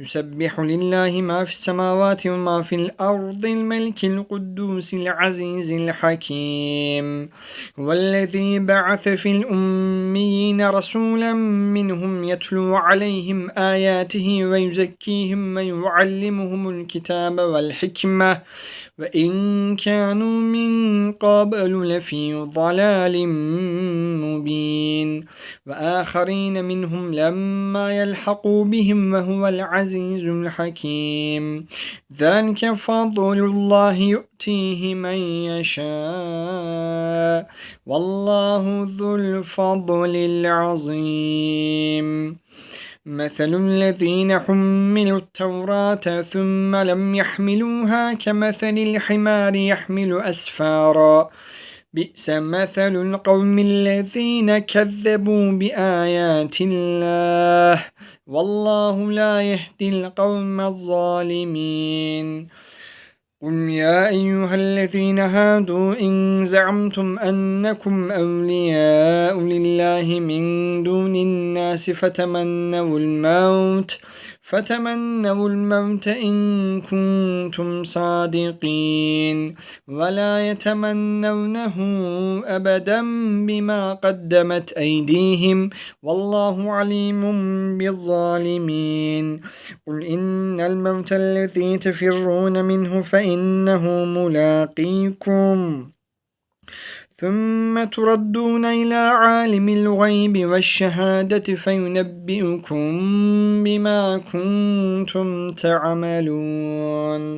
يسبح لله ما في السماوات وما في الأرض الملك القدوس العزيز الحكيم والذي بعث في الأميين رسولا منهم يتلو عليهم آياته ويزكيهم ويعلمهم الكتاب والحكمة وإن كانوا من قبل لفي ضلال مبين وآخرين منهم لما يلحقوا بهم وهو العزيز الحكيم. ذلك فضل الله يؤتيه من يشاء. والله ذو الفضل العظيم. مثل الذين حملوا التوراة ثم لم يحملوها كمثل الحمار يحمل أسفارا. بئس مثل القوم الذين كذبوا بآيات الله. والله لا يهدي القوم الظالمين. قل يا أيها الذين هادوا إن زعمتم أنكم أولياء لله من دون الناس فتمنوا الموت فتمنوا الموت إن كنتم صادقين. ولا يتمنونه أبدا بما قدمت أيديهم. والله عليم بالظالمين. قل إن الموت الذي تفرون منه فإنه ملاقيكم. ثم تردون إلى عالم الغيب والشهادة فينبئكم بما كنتم تعملون.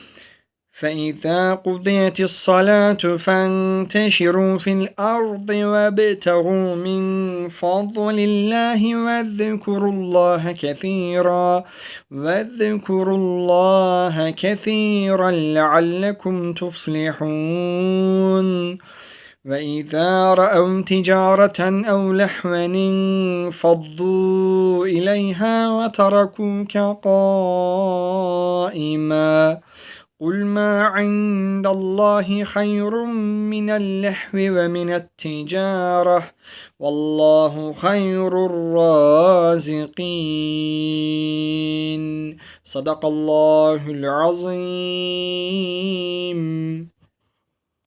فإذا قضيت الصلاة فانتشروا في الأرض وابتغوا من فضل الله واذكروا الله كثيرا واذكروا الله كثيرا لعلكم تفلحون. وإذا رأوا تجارة أو لحوا انفضوا إليها وتركوك قائما. قل ما عند الله خير من اللحو ومن التجارة والله خير الرازقين. صدق الله العظيم.